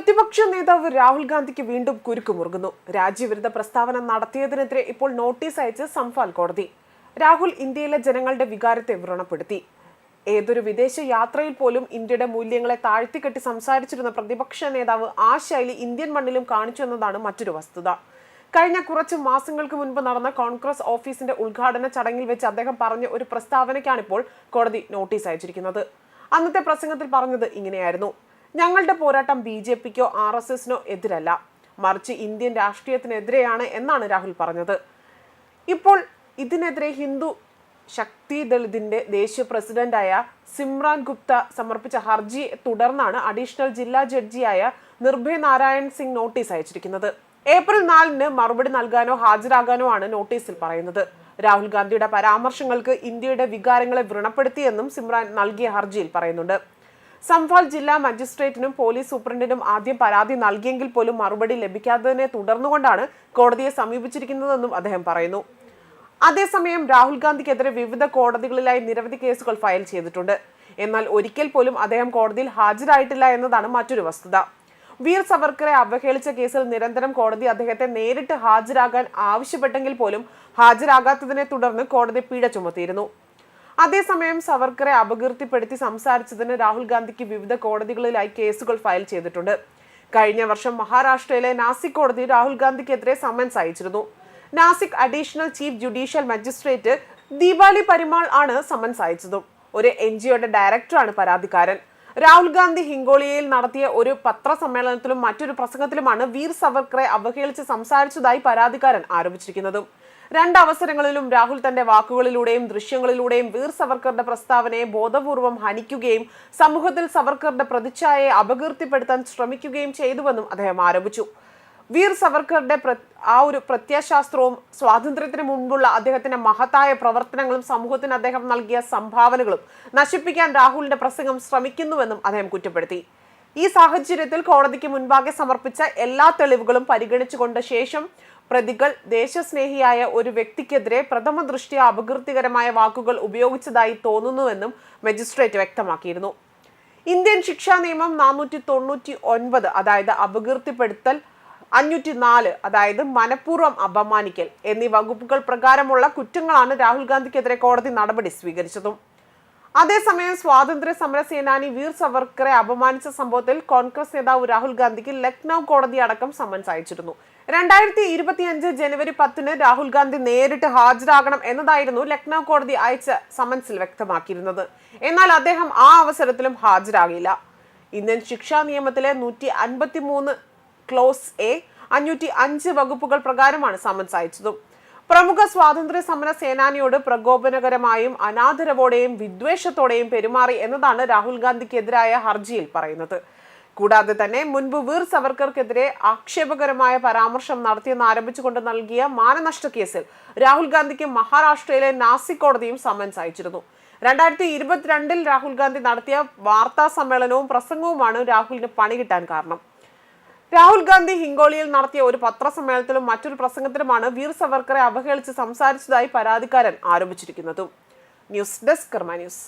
പ്രതിപക്ഷ നേതാവ് രാഹുൽ ഗാന്ധിക്ക് വീണ്ടും കുരുക്കുമുറുകുന്നു രാജ്യവിരുദ്ധ പ്രസ്താവന നടത്തിയതിനെതിരെ ഇപ്പോൾ നോട്ടീസ് അയച്ച് സംഫാൽ കോടതി. രാഹുൽ ഇന്ത്യയിലെ ജനങ്ങളുടെ വികാരത്തെ വ്രണപ്പെടുത്തി. ഏതൊരു വിദേശ യാത്രയിൽ പോലും ഇന്ത്യയുടെ മൂല്യങ്ങളെ താഴ്ത്തിക്കെട്ടി സംസാരിച്ചിരുന്ന പ്രതിപക്ഷ നേതാവ് ആ ശൈലി ഇന്ത്യൻ മണ്ണിലും കാണിച്ചു എന്നതാണ് മറ്റൊരു വസ്തുത. കഴിഞ്ഞ കുറച്ച് മാസങ്ങൾക്ക് മുൻപ് നടന്ന കോൺഗ്രസ് ഓഫീസിന്റെ ഉദ്ഘാടന ചടങ്ങിൽ വെച്ച് അദ്ദേഹം പറഞ്ഞ ഒരു പ്രസ്താവനയ്ക്കാണിപ്പോൾ കോടതി നോട്ടീസ് അയച്ചിരിക്കുന്നത്. അന്നത്തെ പ്രസംഗത്തിൽ പറഞ്ഞത് ഇങ്ങനെയായിരുന്നു. ഞങ്ങളുടെ പോരാട്ടം ബി ജെ പിക്കോ ആർ എസ് എസിനോ എതിരല്ല. മറിച്ച് ഇന്ത്യൻ രാഷ്ട്രീയത്തിനെതിരെയാണ് എന്നാണ് രാഹുൽ പറഞ്ഞത്. ഇപ്പോൾ ഇതിനെതിരെ ഹിന്ദു ശക്തി ദളിതിന്റെ ദേശീയ പ്രസിഡന്റായ സിമ്രാൻ ഗുപ്ത സമർപ്പിച്ച ഹർജി തുടർന്നാണ് അഡീഷണൽ ജില്ലാ ജഡ്ജിയായ നിർഭയ നാരായൺ സിംഗ് നോട്ടീസ് അയച്ചിരിക്കുന്നത്. ഏപ്രിൽ നാലിന് മറുപടി നൽകാനോ ഹാജരാകാനോ ആണ് നോട്ടീസിൽ പറയുന്നത്. രാഹുൽ ഗാന്ധിയുടെ പരാമർശങ്ങൾക്ക് ഇന്ത്യയുടെ വികാരങ്ങളെ വ്രണപ്പെടുത്തിയെന്നും സിമ്രാൻ നൽകിയ ഹർജിയിൽ പറയുന്നുണ്ട്. സംഫാൽ ജില്ലാ മജിസ്ട്രേറ്റിനും പോലീസ് സൂപ്രണ്ടിനും ആദ്യം പരാതി നൽകിയെങ്കിൽ പോലും മറുപടി ലഭിക്കാത്തതിനെ തുടർന്നുകൊണ്ടാണ് കോടതിയെ സമീപിച്ചിരിക്കുന്നതെന്നും അദ്ദേഹം പറയുന്നു. അതേസമയം രാഹുൽ ഗാന്ധിക്കെതിരെ വിവിധ കോടതികളിലായി നിരവധി കേസുകൾ ഫയൽ ചെയ്തിട്ടുണ്ട്. എന്നാൽ ഒരിക്കൽ പോലും അദ്ദേഹം കോടതിയിൽ ഹാജരായിട്ടില്ല എന്നതാണ് മറ്റൊരു വസ്തുത. വീർ സവർക്കറെ അവഹേളിച്ച കേസിൽ നിരന്തരം കോടതി അദ്ദേഹത്തെ നേരിട്ട് ഹാജരാകാൻ ആവശ്യപ്പെട്ടെങ്കിൽ പോലും ഹാജരാകാത്തതിനെ തുടർന്ന് കോടതി പിഴ ചുമത്തിയിരുന്നു. അതേസമയം സവർക്കറെ അപകീർത്തിപ്പെടുത്തി സംസാരിച്ചതിന് രാഹുൽ ഗാന്ധിക്ക് വിവിധ കോടതികളിലായി കേസുകൾ ഫയൽ ചെയ്തിട്ടുണ്ട്. കഴിഞ്ഞ വർഷം മഹാരാഷ്ട്രയിലെ നാസിക് കോടതി രാഹുൽ ഗാന്ധിക്കെതിരെ സമൻസ് അയച്ചിരുന്നു. Nashik additional chief judicial magistrate Deepali Parimal ആണ് സമൻസ് അയച്ചതും. ഒരു എൻ ജിഒയുടെ ഡയറക്ടറാണ് പരാതിക്കാരൻ. രാഹുൽ ഗാന്ധി ഹിങ്കോളിയയിൽ നടത്തിയ ഒരു പത്രസമ്മേളനത്തിലും മറ്റൊരു പ്രസംഗത്തിലുമാണ് വീർ സവർക്കറെ അവഹേളിച്ച് സംസാരിച്ചതായി പരാതിക്കാരൻ ആരോപിച്ചിരിക്കുന്നത്. രണ്ട് അവസരങ്ങളിലും രാഹുൽ തന്റെ വാക്കുകളിലൂടെയും ദൃശ്യങ്ങളിലൂടെയും വീർ സവർക്കറുടെ പ്രസ്താവനയെ ബോധപൂർവം ഹനിക്കുകയും സമൂഹത്തിൽ സവർക്കറുടെ പ്രതിച്ഛായയെ അപകീർത്തിപ്പെടുത്താൻ ശ്രമിക്കുകയും ചെയ്തുവെന്നും അദ്ദേഹം ആരോപിച്ചു. വീർ സവർക്കറുടെ ആ ഒരു പ്രത്യയശാസ്ത്രവും സ്വാതന്ത്ര്യത്തിന് മുൻപുള്ള അദ്ദേഹത്തിന്റെ മഹത്തായ പ്രവർത്തനങ്ങളും സമൂഹത്തിന് അദ്ദേഹം നൽകിയ സംഭാവനകളും നശിപ്പിക്കാൻ രാഹുലിന്റെ പ്രസംഗം ശ്രമിക്കുന്നുവെന്നും അദ്ദേഹം കുറ്റപ്പെടുത്തി. ഈ സാഹചര്യത്തിൽ കോടതിക്ക് മുൻപാകെ സമർപ്പിച്ച എല്ലാ തെളിവുകളും പരിഗണിച്ചുകൊണ്ട ശേഷം പ്രതികൾ ദേശസ്നേഹിയായ ഒരു വ്യക്തിക്കെതിരെ പ്രഥമ ദൃഷ്ടിയ അപകീർത്തികരമായ വാക്കുകൾ ഉപയോഗിച്ചതായി തോന്നുന്നുവെന്നും മജിസ്ട്രേറ്റ് വ്യക്തമാക്കിയിരുന്നു. ഇന്ത്യൻ ശിക്ഷാ നിയമം നാനൂറ്റി തൊണ്ണൂറ്റി ഒൻപത് അതായത് അപകീർത്തിപ്പെടുത്തൽ അഞ്ഞൂറ്റി നാല് അതായത് മനഃപൂർവം അപമാനിക്കൽ എന്നീ വകുപ്പുകൾ പ്രകാരമുള്ള കുറ്റങ്ങളാണ് രാഹുൽ ഗാന്ധിക്കെതിരെ കോടതി നടപടി സ്വീകരിച്ചതും. അതേസമയം സ്വാതന്ത്ര്യ സമര സേനാനി വീർ സവർക്കറെ അപമാനിച്ച സംഭവത്തിൽ കോൺഗ്രസ് നേതാവ് രാഹുൽ ഗാന്ധിക്ക് ലക്നൗ കോടതി അടക്കം സമൻസ് അയച്ചിരുന്നു. രണ്ടായിരത്തി ഇരുപത്തിയഞ്ച് ജനുവരി പത്തിന് രാഹുൽ ഗാന്ധി നേരിട്ട് ഹാജരാകണം എന്നതായിരുന്നു ലക്നൗ കോടതി അയച്ച സമൻസിൽ വ്യക്തമാക്കിയിരുന്നത്. എന്നാൽ അദ്ദേഹം ആ അവസരത്തിലും ഹാജരാകില്ല. ഇന്ത്യൻ ശിക്ഷാ നിയമത്തിലെ നൂറ്റി അൻപത്തി മൂന്ന് ക്ലോസ് എ അഞ്ഞൂറ്റി അഞ്ച് വകുപ്പുകൾ പ്രകാരമാണ് സമൻസ് അയച്ചതും പ്രമുഖ സ്വാതന്ത്ര്യ സമര സേനാനിയോട് പ്രകോപനകരമായും അനാദരവോടെയും വിദ്വേഷത്തോടെയും പെരുമാറി എന്നതാണ് രാഹുൽ ഗാന്ധിക്കെതിരായ ഹർജിയിൽ പറയുന്നത്. കൂടാതെ തന്നെ മുൻപ് വീർ സവർക്കർക്കെതിരെ ആക്ഷേപകരമായ പരാമർശം നടത്തിയെന്ന് ആരംഭിച്ചുകൊണ്ട് നൽകിയ മാനനഷ്ട കേസിൽ രാഹുൽ ഗാന്ധിക്ക് മഹാരാഷ്ട്രയിലെ നാസിക് കോടതിയും സമൻസ് അയച്ചിരുന്നു രണ്ടായിരത്തി ഇരുപത്തിരണ്ടിൽ രാഹുൽ ഗാന്ധി നടത്തിയ വാർത്താ സമ്മേളനവും പ്രസംഗവുമാണ് രാഹുലിന് പണി കിട്ടാൻ കാരണം. രാഹുൽ ഗാന്ധി ഹിങ്കോളിയിൽ നടത്തിയ ഒരു പത്രസമ്മേളനത്തിലും മറ്റൊരു പ്രസംഗത്തിലുമാണ് വീർ സവർക്കറെ അവഹേളിച്ച് സംസാരിച്ചതായി പരാതിക്കാരൻ ആരോപിച്ചിരിക്കുന്നതും. News desk Karma news.